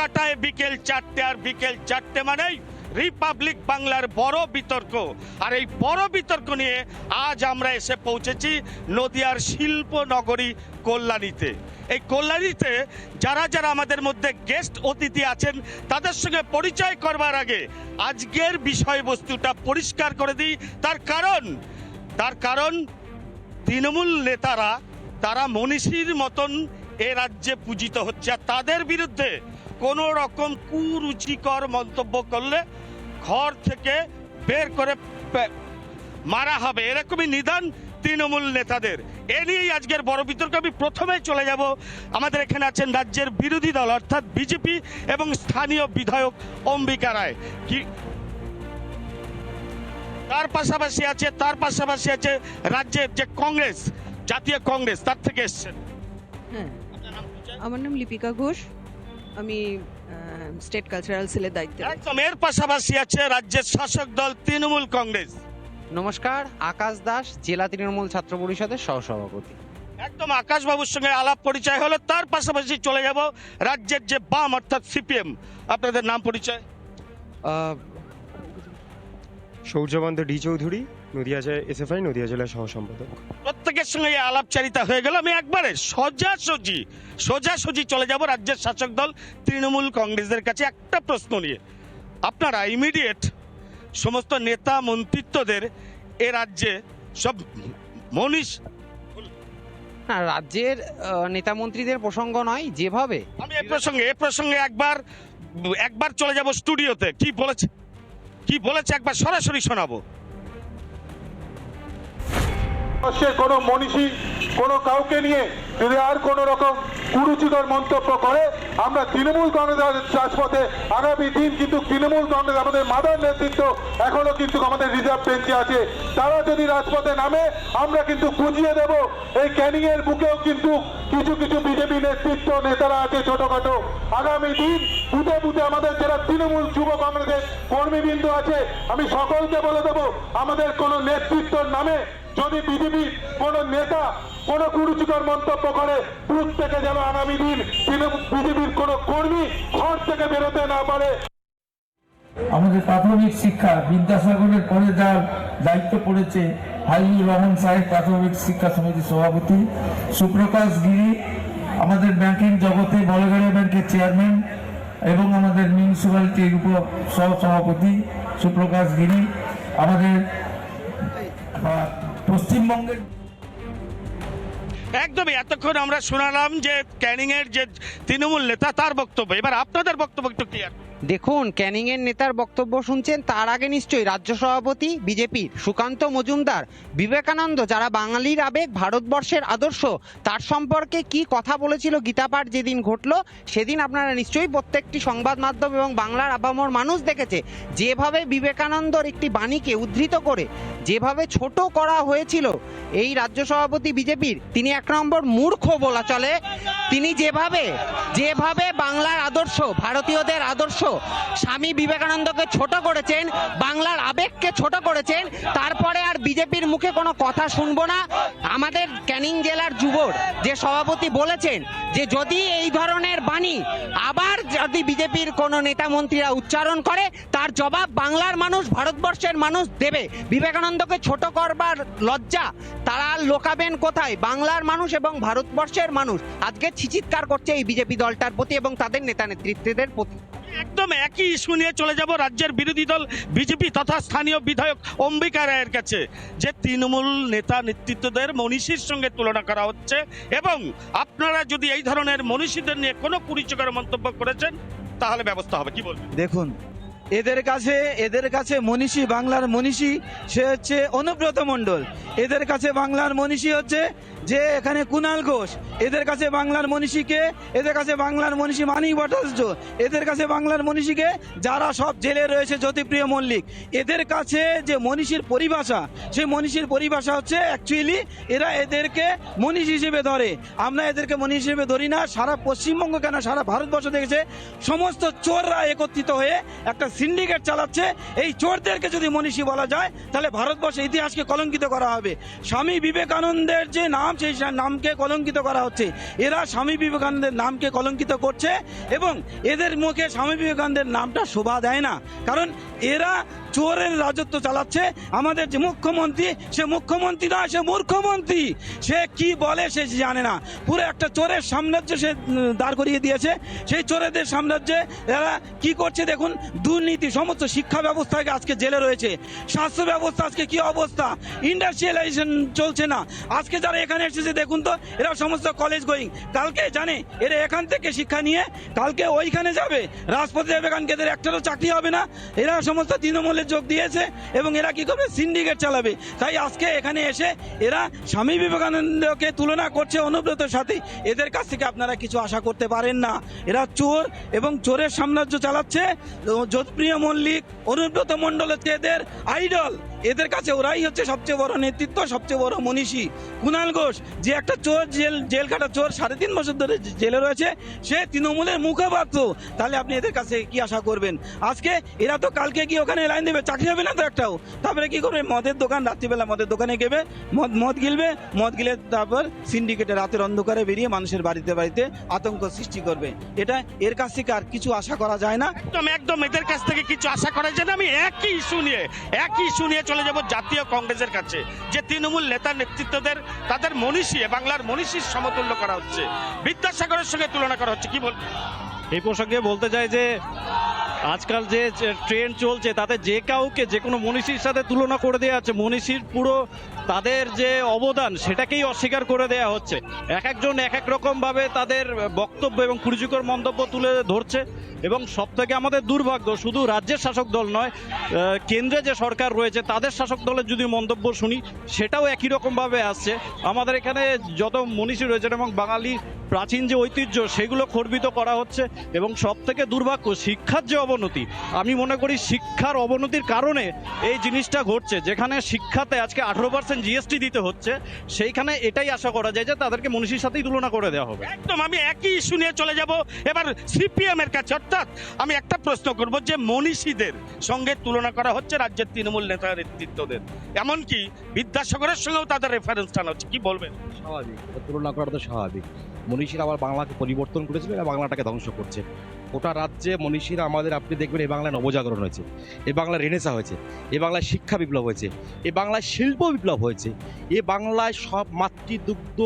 কাটায় বিকেল চারটে আর বিকেল চারটে মানেই রিপাবলিক বাংলার বড় বিতর্ক। আর এই বড় বিতর্ক নিয়ে আজ আমরা এসে পৌঁছেছি নদিয়ার শিল্প নগরী কল্যাণীতে। এই কল্যাণীতে যারা যারা আমাদের মধ্যে গেস্ট অতিথি আছেন, তাদের সঙ্গে পরিচয় করবার আগে আজকের বিষয়বস্তুটা পরিষ্কার করে দিই। তার কারণ তার কারণ তৃণমূল নেতারা, তারা মনীষীর মতন এ রাজ্যে পূজিত হচ্ছে। আর তাদের বিরুদ্ধে কোনো রকম কুরুচিকর মন্তব্য করলে ঘর থেকে বের করে মারা হবে। এরকমই নিদান তৃণমূল নেতাদের। এ নিয়েই আজকের বড় বিতর্ক। আমি প্রথমে চলে যাব। আমাদের এখানে আছেন রাজ্যের বিরোধী দল, অর্থাৎ বিজেপি এবং স্থানীয় বিধায়ক অম্বিকা রায়। কি তার পাশাপাশি আছে, তার পাশাপাশি আছে রাজ্যের যে কংগ্রেস, জাতীয় কংগ্রেস, তার থেকে এসছেন। হ্যাঁ? আমার নাম লিপিকা ঘোষ। আমি স্টেট কালচারাল সেলের দায়িত্বে একদম এর পাশাপাশি আছে রাজ্যের শাসক দল তৃণমূল কংগ্রেস। নমস্কার আকাশ দাস জেলা তৃণমূল ছাত্র পরিষদের সহসভাপতি। একদম আকাশবাবুর সঙ্গে আলাপ পরিচয় হলো তার পাশাপাশি চলে যাব রাজ্যের যে বাম অর্থাৎ সিপিএম। আপনাদের নাম পরিচয়? সৌর্যবন্ত ডি চৌধুরী নদিয়া জেলা এসএফআই নদিয়া জেলার সহ সম্পাদক। প্রত্যেকের সঙ্গে এই আলাপচারিতা হয়ে গেল। আমি একবারে সোজাসুজি সোজাসুজি চলে যাব রাজ্যের শাসক দল তৃণমূল কংগ্রেসের কাছে একটা প্রশ্ন নিয়ে। আপনারা ইমিডিয়েট সমস্ত নেতা মন্ত্রিত্বদের এ রাজ্যে সব মনীষ না রাজ্যের নেতা মন্ত্রীদের প্রসঙ্গ নয় যেভাবে। আমি এ প্রসঙ্গে এ প্রসঙ্গে একবার একবার চলে যাব স্টুডিওতে। কি বলেছে? কি বলেছে? একবার সরাসরি শোনাবো। কোনো মনীষী, কোনো কাউকে নিয়ে যদি আর কোনো রকম কুরুচিকর মন্তব্য করে, আমরা তৃণমূল কংগ্রেসের রাজপথে আগামী দিন কিন্তু তৃণমূল কংগ্রেস, আমাদের মাদার নেতৃত্ব এখনও কিন্তু আমাদের রিজার্ভ বেঞ্চে আছে। তারা যদি রাজপথে নামে, আমরা কিন্তু বুঝিয়ে দেব। এই ক্যানিং এর বুকেও কিন্তু কিছু কিছু বিজেপি নেতৃত্ব নেতারা আছে ছোটখাটো। আগামী দিন বুথে বুথে আমাদের যারা তৃণমূল যুব কংগ্রেসের কর্মীবৃন্দ আছে, আমি সকলকে বলে দেবো, আমাদের কোনো নেতৃত্বর নামে যদি বিজেপি কোন নেতা, কোন কুরুচিকর মন্তব্য করে, বুথ থেকে যেন আগামী দিন বিজেপির কোন কর্মী ঘর থেকে বেরোতে না পারে। আমাদের প্রাথমিক শিক্ষা বিদ্যাসাগরের পরে যার দায়িত্ব পড়েছে হাইজুর রহমান সাহেব, প্রাথমিক শিক্ষা সমিতির সভাপতি। সুপ্রকাশ গিরি, আমাদের ব্যাংকিং জগতে বলগাড়িয়া ব্যাংকের চেয়ারম্যান এবং আমাদের মিউনিসিপ্যালিটির উপ সহ সভাপতি সুপ্রকাশ গিরি। আমাদের পশ্চিমবঙ্গের একদমই, এতক্ষণ আমরা শোনালাম যে ক্যানিং এর যে তৃণমূল নেতা, তার বক্তব্য। এবার আপনাদের বক্তব্য একটু ক্লিয়ার দেখুন ক্যানিং এর নেতার বক্তব্য শুনছেন তার আগে নিশ্চয়ই রাজ্য সভাপতি, বিজেপির সুকান্ত মজুমদার। বিবেকানন্দ, যারা বাঙালির আবেগ, ভারতবর্ষের আদর্শ, তার সম্পর্কে কি কথা বলেছিল গীতাপাঠ যেদিন ঘটলো, সেদিন আপনারা নিশ্চয়ই প্রত্যেকটি সংবাদ মাধ্যম এবং বাংলার আবামর মানুষ দেখেছে। যেভাবে বিবেকানন্দর একটি বাণীকে উদ্ধৃত করে, যেভাবে ছোট করা হয়েছিল, এই রাজ্য সভাপতি বিজেপির, তিনি এক নম্বর মূর্খ বলা চলে। তিনি যেভাবে যেভাবে বাংলার আদর্শ, ভারতীয়দের আদর্শ স্বামী বিবেকানন্দকে ছোট করেছেন, বাংলার আবেগকে ছোট করেছেন, তারপরে আর বিজেপির মুখে কোনো কথা শুনব না। আমাদের ক্যানিং জেলার যুবর যে সভাপতি বলেছেন যে যদি এই ধরনের বাণী আবার যদি বিজেপির কোনো নেতা মন্ত্রীরা উচ্চারণ করে, তার জবাব বাংলার মানুষ, ভারতবর্ষের মানুষ দেবে। বিবেকানন্দকে ছোট করবার লজ্জা, তারা লোকাবেন কোথায়? বাংলার মানুষ এবং ভারতবর্ষের মানুষ। আজকে ছিচিৎকার করছে এই বিজেপি দলটার প্রতি এবং তাদের নেতা নেতৃত্বদের প্রতি। একদম একই ইস্যু নিয়ে চলে যাব রাজ্যের বিরোধী দল, বিজেপি তথা স্থানীয় বিধায়ক অম্বিকা রায়ের কাছে, যে তৃণমূল নেতা নেতৃত্বদের মনীষীর সঙ্গে তুলনা করা হচ্ছে। এবং আপনারা যদি এই ধরনের মনীষীদের নিয়ে কোনো কুরুচিকর মন্তব্য করেছেন, তাহলে ব্যবস্থা হবে। কি বলবেন? দেখুন এদের কাছে এদের কাছে মনীষী, বাংলার মনীষী, সে হচ্ছে অনুব্রত মণ্ডল। এদের কাছে বাংলার মনীষী হচ্ছে যে এখানে কুণাল ঘোষ। এদের কাছে বাংলার মনীষীকে এদের কাছে বাংলার মনীষী মানিক ভট্টাচার্য। এদের কাছে বাংলার মনীষীকে যারা সব জেলে রয়েছে জ্যোতিপ্রিয় মল্লিক। এদের কাছে যে মনীষীর পরিভাষা সেই মনীষীর পরিভাষা হচ্ছে অ্যাকচুয়ালি এরা এদেরকে মনীষ হিসেবে ধরে। আমরা এদেরকে মনীষ হিসেবে ধরি না। সারা পশ্চিমবঙ্গ কেন? সারা ভারতবর্ষ দেখেছে। সমস্ত চোররা একত্রিত হয়ে একটা সিন্ডিকেট চালাচ্ছে, এই চোরদেরকে যদি মনীষী বলা যায়, তাহলে ভারতবর্ষের ইতিহাসকে কলঙ্কিত করা হবে। স্বামী বিবেকানন্দের যে নাম, সেই নামকে কলঙ্কিত করা হচ্ছে। এরা স্বামী বিবেকানন্দের নামকে কলঙ্কিত করছে এবং এদের মুখে স্বামী বিবেকানন্দের নামটা শোভা দেয় না। কারণ এরা চোরের রাজত্ব চালাচ্ছে। আমাদের যে মুখ্যমন্ত্রী, সে মুখ্যমন্ত্রী নয় সে মূর্খমন্ত্রী। সে কি বলে সে জানে না। পুরো একটা চোরের সাম্রাজ্য সে দাঁড় করিয়ে দিয়েছে। সেই চোরেদের সাম্রাজ্যে এরা কি করছে দেখুন, দুর্নীতি সমস্ত শিক্ষা ব্যবস্থাকে আজকে জেলে রয়েছে। স্বাস্থ্য ব্যবস্থা আজকে কি অবস্থা? ইন্ডাস্ট্রিয়ালাইজেশন চলছে না। আজকে যারা এখানে এসেছে, দেখুন তো, এরা সমস্ত কলেজ গোয়িং কালকে জানে, এরা এখান থেকে শিক্ষা নিয়ে কালকে ওইখানে যাবে। রাজপথে যাবে, কারণ এদের একটারও চাকরি হবে না। এরা সমস্ত তৃণমূলে যোগ দিয়েছে এবং এরা কি করবে? সিন্ডিকেট চালাবে। তাই আজকে এখানে এসে এরা স্বামী বিবেকানন্দকে তুলনা করছে অনুব্রতের সাথে। এদের কাছ থেকে আপনারা কিছু আশা করতে পারেন না। এরা চোর এবং চোরের সাম্রাজ্য চালাচ্ছে। যোধপ্রিয় মল্লিক অনুব্রত মণ্ডল হচ্ছে এদের আইডল এদের কাছে ওরাই হচ্ছে সবচেয়ে বড় নেতৃত্ব, সবচেয়ে বড় মনীষী। কুণাল ঘোষ, যে একটা চোর জেল জেল খাটা চোর সাড়ে তিন বছর ধরে জেলে রয়েছে, সে তৃণমূলের মুখপাত্র। তাহলে আপনি এদের কাছে কি আশা করবেন? আজকে এরা তো কালকে কি ওখানে লাইন দেবে, চাকরি হবে না তো একটাও। তারপরে কি করবে? মদের দোকান, রাত্রিবেলা মদের দোকানে গেবে, মদ মদ গিলবে, মদ গিলে তারপর সিন্ডিকেটে রাতের অন্ধকারে বেরিয়ে মানুষের বাড়িতে বাড়িতে আতঙ্ক সৃষ্টি করবে। এটা এর কাছ থেকে আর কিছু আশা করা যায় না। একদম একদম, এদের কাছ থেকে কিছু আশা করা যায় না। আমি একই ইস্যু নিয়ে, একই ইস্যু নিয়ে চলে যাব জাতীয় কংগ্রেসের কাছে। যে তৃণমূল নেতা নেতৃত্বদের, তাদের মনীষী বাংলার মনীষীর সমতুল্য করা হচ্ছে। বিদ্যাসাগরের সঙ্গে তুলনা করা হচ্ছে, কি বল? এই প্রসঙ্গে বলতে চাই যে, আজকাল যে ট্রেন চলছে, তাতে যে কাউকে, যে কোনো মনীষীর সাথে তুলনা করে দেওয়া আছে। মনীষীর পুরো তাদের যে অবদান সেটাকেই অস্বীকার করে দেয়া হচ্ছে। এক একজন এক এক রকমভাবে তাদের বক্তব্য এবং কুরুচিকর মন্তব্য তুলে ধরছে এবং সব থেকে আমাদের দুর্ভাগ্য শুধু রাজ্যের শাসক দল নয় কেন্দ্রে যে সরকার রয়েছে, তাদের শাসক দলের যদি মন্তব্য শুনি, সেটাও একই রকমভাবে আসছে। আমাদের এখানে যত মনীষী রয়েছেন এবং বাঙালি প্রাচীন যে ঐতিহ্য সেগুলো খর্বিত করা হচ্ছে এবং সব থেকে দুর্ভাগ্য শিক্ষার যে অবনতি আমি মনে করি শিক্ষার অবনতির কারণে এই জিনিসটা ঘটছে। যেখানে শিক্ষাতে আজকে আঠারো পার্সেন্ট জিএসটি দিতে হচ্ছে সেইখানে এটাই আশা করা যায় যে তাদেরকে মনীষীর সাথেই তুলনা করে দেওয়া হবে। একদম আমি একই ইস্যু নিয়ে চলে যাব। এবার সিপিএম এর কাছে অর্থাৎ আমি একটা প্রশ্ন করব যে মনীষীদের সঙ্গে তুলনা করা হচ্ছে রাজ্যের তৃণমূল নেতা নেতৃত্বদের। এমনকি বিদ্যাসাগরের সঙ্গেও তাদের রেফারেন্স টানা হচ্ছে কি বলবেন? স্বাভাবিক তুলনা করা তো স্বাভাবিক। মনীষীরা আবার বাংলাকে পরিবর্তন করেছিল এবং বাংলাটাকে ধ্বংস করছে। গোটা রাজ্যে মনীষীরা আমাদের, আপনি দেখবেন এই বাংলায় নবজাগরণ হয়েছে, এ বাংলায় রেনেসা হয়েছে, এ বাংলায় শিক্ষা বিপ্লব হয়েছে, এ বাংলায় শিল্প বিপ্লব হয়েছে, এ বাংলায় সব মাতৃদুগ্ধ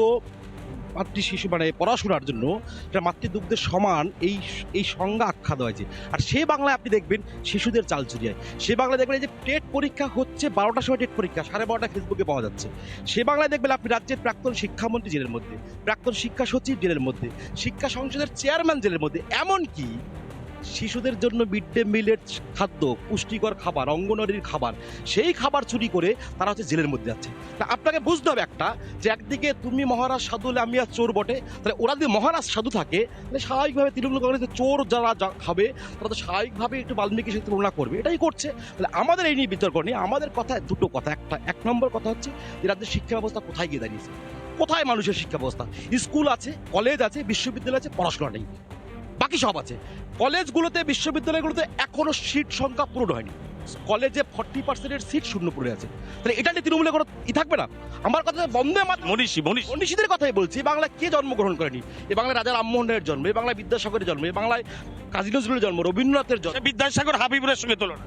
মাতৃ শিশু মানে পড়াশোনার জন্য এটা মাতৃদুগ্ধের সমান, এই এই সংজ্ঞা আখ্যা দেওয়া হয়েছে। আর সে বাংলায় আপনি দেখবেন শিশুদের চাল চুরি হয়। সে বাংলায় দেখবেন যে টেট পরীক্ষা হচ্ছে বারোটার সময় টেট পরীক্ষা, সাড়ে বারোটা ফেসবুকে পাওয়া যাচ্ছে। সে বাংলায় দেখবেন আপনি রাজ্যের প্রাক্তন শিক্ষামন্ত্রী জেলের মধ্যে, প্রাক্তন শিক্ষা সচিব জেলের মধ্যে, শিক্ষা সংসদের চেয়ারম্যান জেলের মধ্যে, এমনকি শিশুদের জন্য মিড ডে মিলের খাদ্য, পুষ্টিকর খাবার, অঙ্গনওয়াড়ির খাবার, সেই খাবার চুরি করে তারা হচ্ছে জেলের মধ্যে যাচ্ছে। তা আপনাকে বুঝতে হবে একটা, যে একদিকে তুমি মহারাজ সাধু হলে আমি আর চোর বটে, তাহলে ওরা যদি মহারাজ সাধু থাকে, তাহলে স্বাভাবিকভাবে তৃণমূল কংগ্রেসের চোর যারা খাবে, তারা তো স্বাভাবিকভাবে একটু বাল্মীকির সাথে তুলনা করবে, এটাই করছে। তাহলে আমাদের এই নিয়ে বিতর্ক নেই, আমাদের কথা দুটো কথা, একটা, এক নম্বর কথা হচ্ছে যে রাজ্যের শিক্ষা ব্যবস্থা কোথায় গিয়ে দাঁড়িয়েছে? কোথায় মানুষের শিক্ষা ব্যবস্থা? স্কুল আছে, কলেজ আছে, বিশ্ববিদ্যালয় আছে পড়াশোনা নেই বাকি সব আছে। কলেজগুলোতে বিশ্ববিদ্যালয়গুলোতে এখনও সিট সংখ্যা পূরণ হয়নি। কলেজে ফর্টি পার্সেন্টের সিট শূন্য পড়ে আছে। তাহলে এটা নিয়ে তৃণমূলের কোনো ই থাকবে না? আমার কথা বন্ধে মনীষী মনীষ। মনীষীদের কথাই বলছি বাংলায় কে জন্মগ্রহণ করেনি? এই বাংলায় রাজা রামমোহন রায়ের জন্ম এই বাংলায় বিদ্যাসাগরের জন্ম এই বাংলায় কাজী নজরুলের জন্ম রবীন্দ্রনাথের জন্ম। বিদ্যাসাগর হাবিবুরের সঙ্গে তুলনা।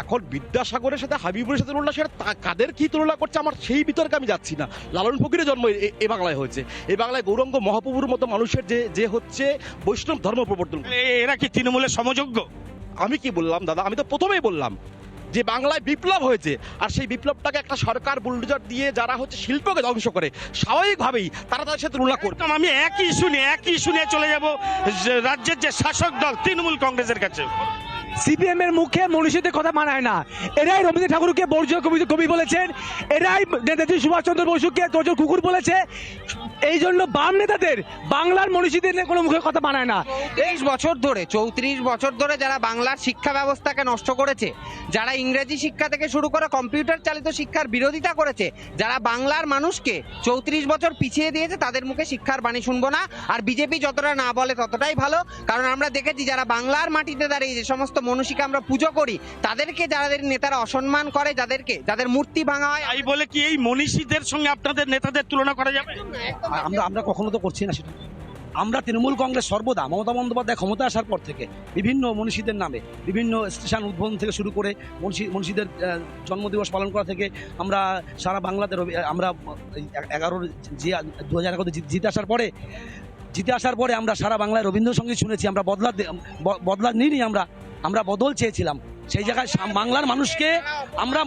এখন বিদ্যাসাগরের সাথে হাবিবুরের সাথে তুলনা সেটা তা- কাদের কি তুলনা করছে? আমার সেই বিতর্কে আমি যাচ্ছি না। লালন ফকিরের জন্ম এ- বাংলায় হয়েছে। এ বাংলায় গৌরঙ্গ মহাপ্রভুর মতো মানুষের যে যে হচ্ছে বৈষ্ণব ধর্ম প্রবর্তন। এরা কি তৃণমূলের সমযোগ্য? আমি কি বললাম দাদা? আমি তো প্রথমেই বললাম যে বাংলায় বিপ্লব হয়েছে আর সেই বিপ্লবটাকে একটা সরকার বুলডোজার দিয়ে যারা হচ্ছে শিল্পকে ধ্বংস করে স্বাভাবিকভাবেই তারা তাদের সাথে তুলনা করবে। আমি একই শুনে একই শুনে চলে যাব রাজ্যের যে শাসক দল তৃণমূল কংগ্রেসের কাছে। সিপিএম এর মুখে মনীষীদের কথা মানায় না। এরাই রবীন্দ্র ঠাকুরকে বর্জ্য কবি কবি বলেছেন। এরাই নেতাজি সুভাষচন্দ্র বসুকে তোজর কুকুর বলেছে। এই জন্য বাম নেতাদের বাংলার মনীষীদের কোনো মুখে কথা মানায় না। তেইশ বছর ধরে, চৌত্রিশ বছর ধরে যারা বাংলার শিক্ষা ব্যবস্থাকে নষ্ট করেছে, যারা ইংরেজি শিক্ষা থেকে শুরু করে কম্পিউটার চালিত শিক্ষার বিরোধিতা করেছে, যারা বাংলার মানুষকে চৌত্রিশ বছর পিছিয়ে দিয়েছে, তাদের মুখে শিক্ষার বাণী শুনব না। আর বিজেপি যতটা না বলে ততটাই ভালো। কারণ আমরা দেখেছি, যারা বাংলার মাটিতে দাঁড়িয়ে যে সমস্ত মনীষীকে আমরা পুজো করি তাদেরকে যাদের নেতারা অসম্মান করে যাদেরকে যাদের মূর্তি ভাঙা হয় তাই বলে কি এই মনীষীদের সঙ্গে আপনাদের নেতাদের তুলনা করা যাবে? আমরা আমরা কখনো তো করছি না সেটা। আমরা তৃণমূল কংগ্রেস সর্বদা মমতা বন্দ্যোপাধ্যায় ক্ষমতা আসার পর থেকে বিভিন্ন মনীষীদের নামে বিভিন্ন স্টেশন উদ্বোধন থেকে শুরু করে মনীষী মনীষীদের জন্মদিবস পালন করা থেকে আমরা সারা বাংলাতে আমরা এগারো দু হাজার এগারোতে জিত- জিতে আসার পরে জিতে আসার পরে আমরা সারা বাংলায় রবীন্দ্রসঙ্গীত শুনেছি আমরা বদলা বদলা নিইনি আমরা। আমরা বদল চেয়েছিলাম। সেই জায়গায় বাংলার মানুষকে আমরা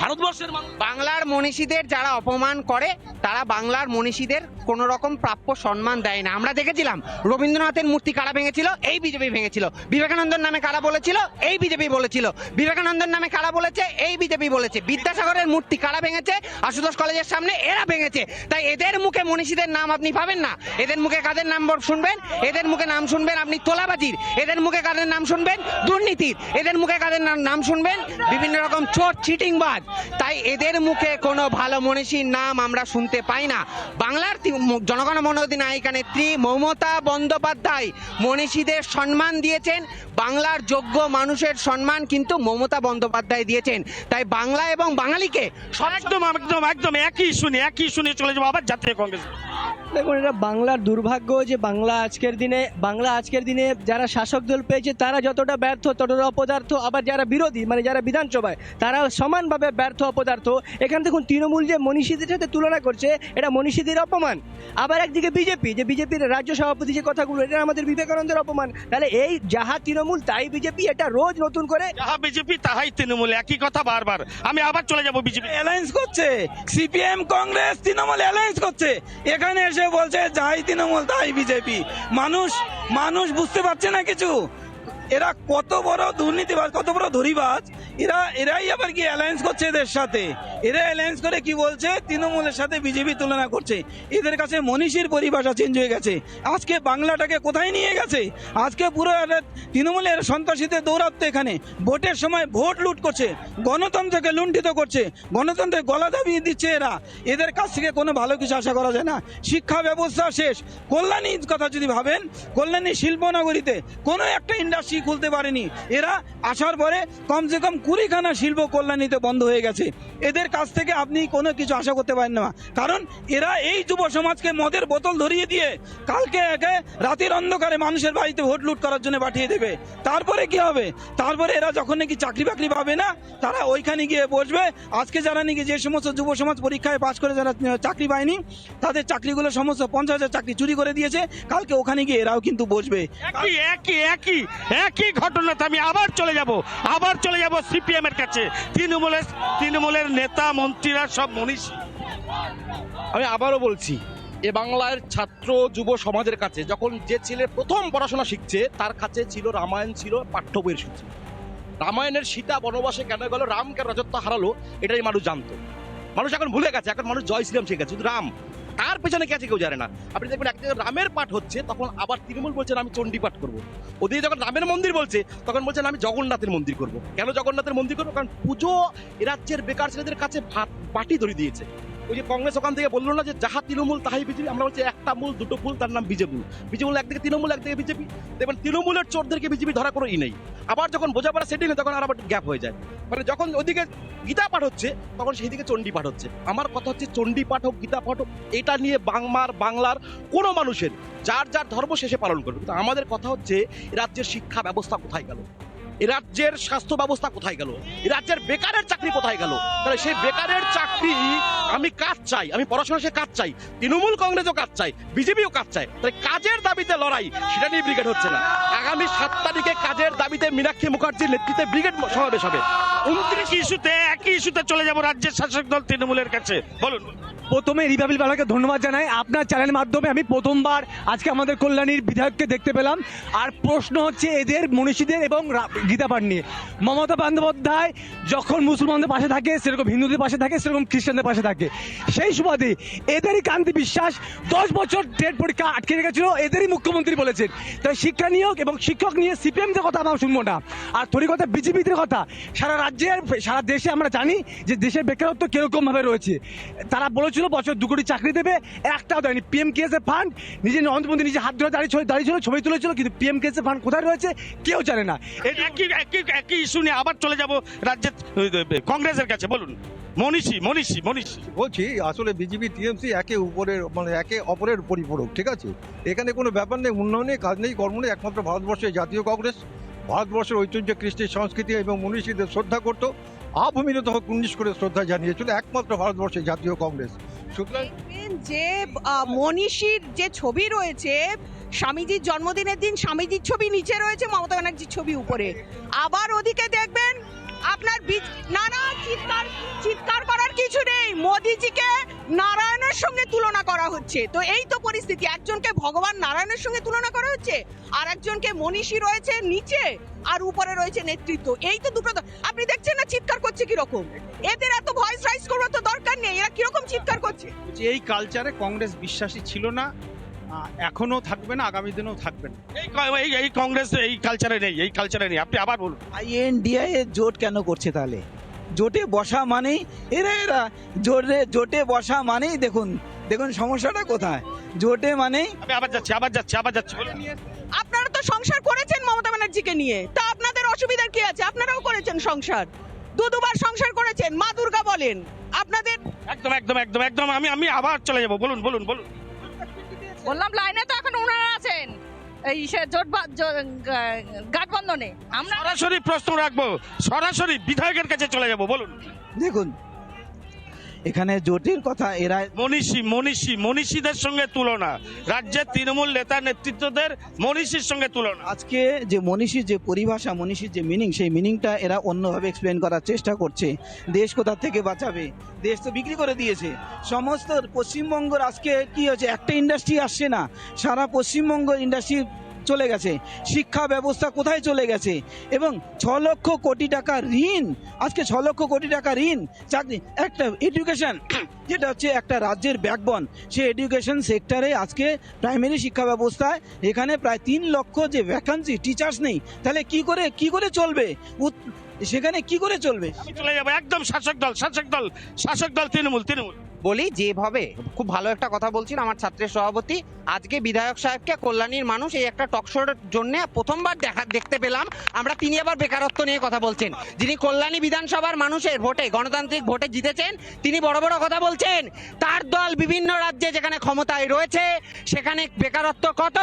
ভারতবর্ষের বাংলার মনীষীদের যারা অপমান করে, তারা বাংলার মনীষীদের কোন রকম প্রাপ্য সম্মান দেয় না। আমরা দেখেছিলাম, রবীন্দ্রনাথের মূর্তি কারা ভেঙেছিল? এই বিজেপি ভেঙেছিল। বিবেকানন্দর নামে কারা বলেছিল? এই বিজেপি বলেছিল। বিবেকানন্দর নামে কারা বলেছে? এই বিজেপি বলেছে। বিদ্যাসাগরের মূর্তি কারা ভেঙেছে? আশুতোষ কলেজের সামনে এরা ভেঙেছে। তাই এদের মুখে মনীষীদের নাম আপনি পাবেন না। এদের মুখে কাদের নাম শুনবেন? এদের মুখে নাম শুনবেন আপনি তোলাবাজির। এদের মুখে কাদের নাম শুনবেন? দুর্নীতির। এদের মুখে কাদের নাম- নাম শুনবেন? বিভিন্ন রকম চোর চিটিংবাজ। তাই এদের মুখে কোনো ভালো মনীষীর নাম আমরা শুনতে পাই না। বাংলার জনগণ মনোনীত নায়িকা নেত্রী মমতা বন্দ্যোপাধ্যায় মনীষীদের সম্মান দিয়েছেন। বাংলার যোগ্য মানুষের সম্মান কিন্তু মমতা বন্দ্যোপাধ্যায় দিয়েছেন। তাই বাংলা এবং বাঙালিকে একদম একদম একদম একই শুনে একই শুনে চলে যাব আবার জাতীয় কংগ্রেস। দেখুন এটা বাংলার দুর্ভাগ্য যে বাংলা আজকের দিনে বাংলা আজকের দিনে যারা শাসক দল পেয়েছে তারা যতটা ব্যর্থ ততটা অপদার্থ। আবার যারা বিরোধী মানে যারা বিধানসভায় তারা সমানভাবে ব্যর্থ অপদার্থ। এখানে দেখুন তৃণমূল যে মনীষীদের সাথে তুলনা করছে এটা মনীষীদের অপমান। আবার একদিকে বিজেপি যে বিজেপির রাজ্য সভাপতি যে কথাগুলো এটা আমাদের বিবেকানন্দের অপমান। তাহলে এই যাহা তৃণমূল তাই বিজেপি এটা রোজ নতুন করে যাহা বিজেপি তাহাই তৃণমূল। একই কথা বারবার। আমি আবার চলে যাব বিজেপি অ্যালায়েন্স করছে। সিপিএম কংগ্রেস তৃণমূল অ্যালায়েন্স করছে। এখানে এসে বলছে যাই তৃণমূল তাই বিজেপি। মানুষ মানুষ বুঝতে পারছে না কিছু। এরা কত বড় দুর্নীতিবাজ, কত বড় ধরিবাজ, এরা, এরাই আবার কি অ্যালায়েন্স করছে এদের সাথে। এরা অ্যালায়েন্স করে কি বলছে? তৃণমূলের সাথে বিজেপি তুলনা করছে। এদের কাছে মনীষীর পরিভাষা চেঞ্জ হয়ে গেছে। আজকে বাংলাটাকে কোথায় নিয়ে গেছে? আজকে পুরো তৃণমূলের সন্ত্রাসীদের দৌরাত্ম এখানে। ভোটের সময় ভোট লুট করছে, গণতন্ত্রকে লুণ্ঠিত করছে, গণতন্ত্রের গলা দাবিয়ে দিচ্ছে এরা। এদের কাছ থেকে কোনো ভালো কিছু আশা করা যায় না। শিক্ষা ব্যবস্থা শেষ। কল্যাণীর কথা যদি ভাবেন, কল্যাণী শিল্পনগরীতে কোনো একটা ইন্ডাস্ট্রি খুলতে পারেনি। এরা আসার পরে কমসে কম কুড়িখানা শিল্প কল্যাণীতে বন্ধ হয়ে গেছে। এদের কাছ থেকে আপনি কোনো কিছু আশা করতে পারেন না। কারণ এরা এই যুব সমাজকে মদের বোতল ধরিয়ে দিয়ে কালকে একে রাতের অন্ধকারে মানুষের বাড়িতে ভোট লুট করার জন্য পাঠিয়ে দেবে। তারপরে কি হবে? তারপরে এরা যখন নাকি চাকরি বাকরি পাবে না, তারা ওইখানে গিয়ে বসবে। আজকে যারা নাকি যে সমস্ত যুব সমাজ পরীক্ষায় পাশ করে যারা চাকরি পায়নি, তাদের চাকরিগুলো সমস্ত পঞ্চাশ হাজার চাকরি চুরি করে দিয়েছে। কালকে ওখানে গিয়ে এরাও কিন্তু বসবে। একই একই একই একই ঘটনাতে আমি আবার চলে যাব? আবার চলে যাব সিপিএম এর কাছে। তৃণমূলের তৃণমূলের নেতা, মন্ত্রীরা সব মনীষী। আমি আবারও বলছি, এ বাংলার ছাত্র যুব সমাজের কাছে যখন যে ছেলে প্রথম পড়াশোনা শিখছে, তার কাছে ছিল রামায়ণ, ছিল পাঠ্য বইয়ের সূচি। রামায়ণের সীতা বনবাসে কেন গেল রাম কেন রাজত্ব হারালো, এটাই মানুষ জানতো। মানুষ এখন ভুলে গেছে, এখন মানুষ জয় শ্রীরাম শিখেছে রাম তার পেছনে কে আছে কেউ জানে না। আপনি দেখবেন এক জায়গায় রামের পাঠ হচ্ছে, তখন আবার তৃণমূল বলছেন আমি চণ্ডী পাঠ করব। ওদিকে যখন রামের মন্দির বলছে, তখন বলছেন আমি জগন্নাথের মন্দির করব। কেন জগন্নাথের মন্দির করব? কারণ পুজো এ রাজ্যের বেকার ছেলেদের কাছে ভাত, বাটি ধরে দিয়েছে। ওই যে কংগ্রেস ওখান থেকে বলল না যে যাহা তৃণমূল তাহাই বিজেপি। আমরা বলছি, একটা মূল, দুটো ফুল, তার নাম বিজেপি। বিজেপি একদিকে তৃণমূল, একদিকে বিজেপি। দেখবেন তৃণমূলের চোরদেরকে বিজেপি ধরা কোনো ই নেই। আবার যখন বোঝাপড়া সেটিং তখন আর আবার গ্যাপ হয়ে যায়। মানে যখন ওদিকে গীতা পাঠ হচ্ছে, তখন সেই দিকে চণ্ডী পাঠ হচ্ছে। আমার কথা হচ্ছে, চণ্ডী পাঠ হোক, গীতা পাঠ হোক, এটা নিয়ে বাংমার, বাংলার কোনো মানুষের, যার যার ধর্ম শেষে পালন করবে। কিন্তু আমাদের কথা হচ্ছে রাজ্যের শিক্ষা ব্যবস্থা কোথায় গেল? রাজ্যের স্বাস্থ্য ব্যবস্থা কোথায় গেল? রাজ্যের বেকারের চাকরি কোথায় গেল? তাহলে সেই বেকারের চাকরি আমি কাজ চাই? আমি পড়াশোনা সে কাজ চাই? তৃণমূল কংগ্রেসও কাজ চাই? বিজেপিও কাজ চাই? তাহলে কাজের দাবিতে লড়াই, সেটা নিয়ে ব্রিগেড হচ্ছে না। আগামী সাত তারিখে কাজের দাবিতে মীনাক্ষী মুখার্জির নেতৃত্বে ব্রিগেড সমাবেশ হবে। উনত্রিশ ইস্যুতে, একই ইস্যুতে চলে যাব রাজ্যের শাসক দল তৃণমূলের কাছে। বলুন। প্রথমে রিপাবলিক বাংলাকে ধন্যবাদ জানাই। আপনার চ্যানেলের মাধ্যমে আমি প্রথমবার আজকে আমাদের কল্যাণীর বিধায়ককে দেখতে পেলাম। আর প্রশ্ন হচ্ছে এদের, মনীষীদের এবং রা- গীতা পাঠ নিয়ে মমতা বন্দ্যোপাধ্যায় যখন মুসলমানদের পাশে থাকে, সেরকম হিন্দুদের পাশে থাকে, সেরকম খ্রিস্টানদের পাশে থাকে। সেই সুবাদে এদেরই কান্তি বিশ্বাস দশ বছর টেট পরীক্ষা আটকে রেখেছিল, এদেরই মুখ্যমন্ত্রী বলেছেন। তাই শিক্ষা নিয়োগ এবং শিক্ষক নিয়ে সিপিএমদের কথা আমরা শুনব না। আর থরি কথা, বিজেপিদের কথা, সারা রাজ্যের, সারা দেশে আমরা জানি যে দেশের বেকারত্ব কীরকম ভাবে রয়েছে। তারা বলেছে বলেছিল বছর দু কোটি চাকরি দেবে একটাও দেয়নি। পিএম কেএসএ ফান্ড নিজে নরেন্দ্র মোদী নিজে হাত ধরে দাঁড়িয়ে দাঁড়িয়ে ছিল ছবি তুলেছিল কিন্তু পিএম কেএসএ ফান্ড কোথায় রয়েছে কেউ জানে না। এই একই একই একই ইস্যু নিয়ে আবার চলে যাব রাজ্যের কংগ্রেসের কাছে বলুন। মনীষী মনীষী মনীষী। বলছি আসলে বিজেপি টিএমসি একে উপরের মানে একে অপরের পরিপূরক ঠিক আছে? এখানে কোনো ব্যাপার নেই উন্নয়নে কাজ নেই কর্ম নেই একমাত্র ভারতবর্ষের জাতীয় কংগ্রেস। ভারতবর্ষের ঐতিহ্য কৃষ্টি সংস্কৃতি এবং মনীষীদের শ্রদ্ধা করতো। আভূমিরত কুন্নিশ করে শ্রদ্ধা জানিয়েছিল একমাত্র ভারতবর্ষের জাতীয় কংগ্রেস। সুতরাং যে মনীষীর যে ছবি রয়েছে, স্বামীজির জন্মদিনের দিন স্বামীজির ছবি নিচে রয়েছে, মমতা ব্যানার্জির ছবি উপরে। আবার ওদিকে দেখবেন আপনার বীজ- না না চিৎকার চিৎকার করার কিছু নেই। মোদিজিকে নারায়ণের সঙ্গে তুলনা করা হচ্ছে। তো এই তো পরিস্থিতি। একজনকে ভগবান নারায়ণের সঙ্গে তুলনা করা হচ্ছে আর একজনকে মনীষী রয়েছে নিচে আর উপরে রয়েছে নেতৃত্ব। এই তো দুটো আপনি দেখছেন না চিৎকার করছে কীরকম? এদের এত ভয়েস রাইজ করবার তো দরকার নেই। এরা কীরকম চিৎকার করছে? এই কালচারে কংগ্রেস বিশ্বাসী ছিল না এখনও থাকবে না আগামী দিনেও থাকবে না। এই এই এই কংগ্রেস এই কালচারে নেই এই কালচারে নেই। আপনি আবার বলুন। আইএনডিআই এর জোট কেন করছে তাহলে? জোটে বসা মানেই এরা এরা জোটে জোটে বসা মানেই দেখুন দেখুন সমস্যাটা কোথায়। জোটে মানেই আমি আবার যাচ্ছি আবার যাচ্ছি আবার যাচ্ছি আপনারা তো সংসার করেছেন মমতা ব্যানার্জিকে নিয়ে। তা আপনাদের অসুবিধার কি আছে? আপনারাও করেছেন সংসার। দু দুবার সংসার করেছেন মা দুর্গা বলেন। আপনাদের একদম একদম একদম একদম আমি আমি আবার চলে যাব। বলুন বলুন বলুন। বললাম লাইনে তো এখন ওনারা আছেন। এই সে জোট গাঠবন্ধনে। আমরা সরাসরি প্রশ্ন রাখব। সরাসরি বিধায়কের কাছে চলে যাব বলুন। দেখুন এখানে জোটের কথা এরা মনীষী মনীষী মনীষীদের সঙ্গে তুলনা। রাজ্যের তৃণমূল নেতা নেতৃত্বদের মনীষীর সঙ্গে তুলনা। আজকে যে মনীষীর যে পরিভাষা মনীষীর যে মিনিং সেই মিনিংটা এরা অন্যভাবে এক্সপ্লেন করার চেষ্টা করছে। দেশ কোথা থেকে বাঁচাবে? দেশ তো বিক্রি করে দিয়েছে। সমস্ত পশ্চিমবঙ্গের আজকে কি হচ্ছে একটা ইন্ডাস্ট্রি আসছে না। সারা পশ্চিমবঙ্গ ইন্ডাস্ট্রি চলে গেছে। শিক্ষা ব্যবস্থা কোথায় চলে গেছে? এবং ছ লক্ষ কোটি টাকা ঋণ, আজকে ছ লক্ষ কোটি টাকা ঋণ, চাকরি, একটা এডুকেশন যেটা হচ্ছে একটা রাজ্যের ব্যাকবন সেই এডুকেশন সেক্টরে আজকে প্রাইমারি শিক্ষা ব্যবস্থায় এখানে প্রায় তিন লক্ষ যে ভ্যাকান্সি টিচার্স নেই। তাহলে কি করে কি করে চলবে? সেখানে কি করে চলবে? চলে যাব। একদম শাসক দল শাসক দল শাসক দল, তৃণমূল তৃণমূল। বলি, যেভাবে খুব ভালো একটা কথা বলছেন আমার ছাত্রের সভাপতি, আজকে বিধায়ক সাহেবকে কল্যাণীর মানুষ এই একটা টকশোর জন্য প্রথমবার দেখা, দেখতে পেলাম। আমরা তিনি আবার বেকারত্ব নিয়ে কথা বলছেন। যিনি কল্যাণী বিধানসভার মানুষের ভোটে, গণতান্ত্রিক ভোটে জিতেছেন, তিনি বড় বড় কথা বলছেন, তার দল বিভিন্ন রাজ্যে যেখানে ক্ষমতায় রয়েছে, সেখানে বেকারত্ব কত?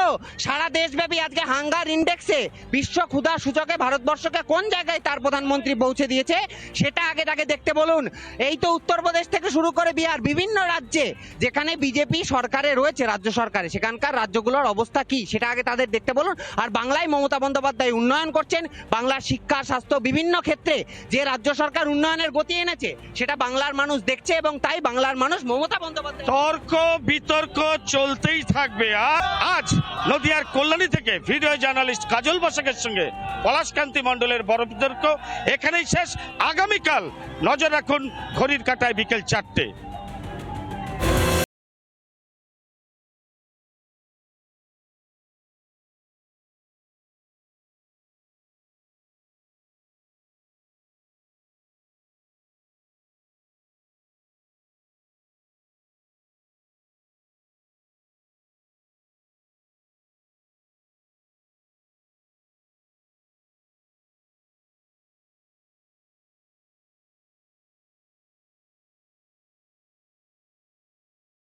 সারা দেশব্যাপী আজকে হাঙ্গার ইন্ডেক্সে বিশ্ব ক্ষুধা সূচকে ভারতবর্ষকে কোন জায়গায় তার প্রধানমন্ত্রী পৌঁছে দিয়েছে, সেটা আগে তাকে দেখতে বলুন। এই তো উত্তরপ্রদেশ থেকে শুরু করে বিহার বিভিন্ন রাজ্যে যেখানে বিজেপি সরকারে রয়েছে, রাজ্য সরকারে, সেখানকার রাজ্যগুলোর অবস্থা কি সেটা আগে তাদের দেখতে বলুন। আর বাংলায় মমতা বন্দ্যোপাধ্যায় উন্নয়ন করছেন, বাংলার শিক্ষা, স্বাস্থ্য বিভিন্ন ক্ষেত্রে যে রাজ্য সরকার উন্নয়নের গতি এনেছে, সেটা বাংলার মানুষ দেখছে এবং তাই বাংলার মানুষ মমতা বন্দ্যোপাধ্যায় তর্ক, বিতর্ক চলতেই থাকবে। আজ নদিয়ার কল্যাণী থেকে ভিডিও জার্নালিস্ট কাজল বসাকের সঙ্গে পলাশকান্তি মণ্ডলের বড় বিতর্ক। এখানেই শেষ। আগামীকাল নজর রাখুন ঘড়ির কাটায় বিকেল চারটে।